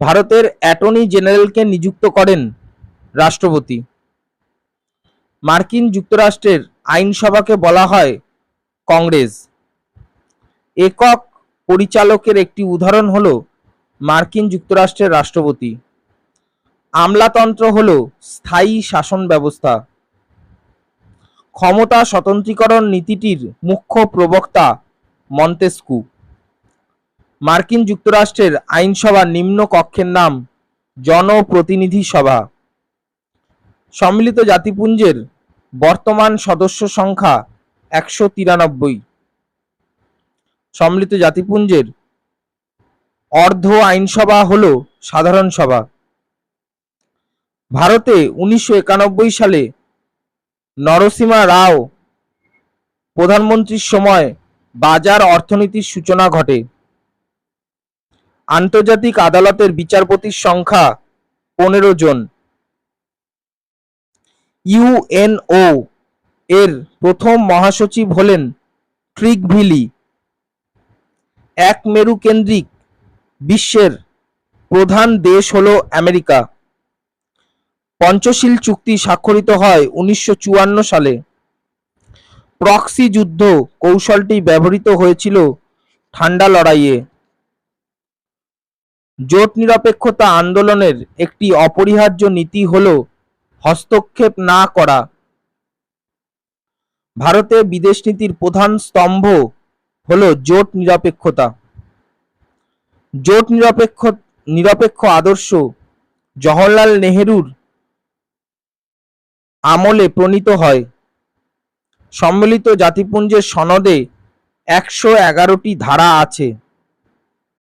ভারতের অ্যাটর্নি জেনারেলকে নিযুক্ত করেন রাষ্ট্রপতি। মার্কিন যুক্তরাষ্ট্রের আইনসভাকে বলা হয় কংগ্রেস। একক পরিচালকের একটি উদাহরণ হল মার্কিন যুক্তরাষ্ট্রের রাষ্ট্রপতি। আমলাতন্ত্র হল স্থায়ী শাসন ব্যবস্থা। ক্ষমতা স্বতন্ত্রীকরণ নীতিটির মুখ্য প্রবক্তা মন্তেস্কু। মার্কিন যুক্তরাষ্ট্রের আইনসভার নিম্ন কক্ষের নাম জনপ্রতিনিধি সভা। সম্মিলিত জাতিপুঞ্জের বর্তমান সদস্য সংখ্যা একশো তিরানব্বই। সম্মিলিত জাতিপুঞ্জের অর্ধ আইনসভা হল সাধারণ সভা। ভারতে উনিশশো একানব্বই সালে নরসিমা রাও প্রধানমন্ত্রীর সময় বাজার অর্থনীতির সূচনা ঘটে। আন্তর্জাতিক আদালতের বিচারপতির সংখ্যা পনেরো জন। ইউএনও এর প্রথম মহাসচিব হলেন ট্রিগভিলি এক মেরু কেন্দ্রিক বিশ্বের প্রধান দেশ হল আমেরিকা। পঞ্চশীল চুক্তি স্বাক্ষরিত হয় উনিশশো চুয়ান্ন সালে। প্রক্সি যুদ্ধ কৌশলটি ব্যবহৃত হয়েছিল ঠান্ডা লড়াইয়ে। জোট নিরপেক্ষতা আন্দোলনের একটি অপরিহার্য নীতি হল হস্তক্ষেপ না করা। ভারতে বিদেশ নীতির প্রধান স্তম্ভ হল জোট নিরপেক্ষতা জোট নিরপেক্ষ নিরপেক্ষ আদর্শ জওহরলাল নেহেরুর আমলে প্রণীত হয়। সম্মিলিত জাতিপুঞ্জের সনদে একশো এগারোটি ধারা আছে।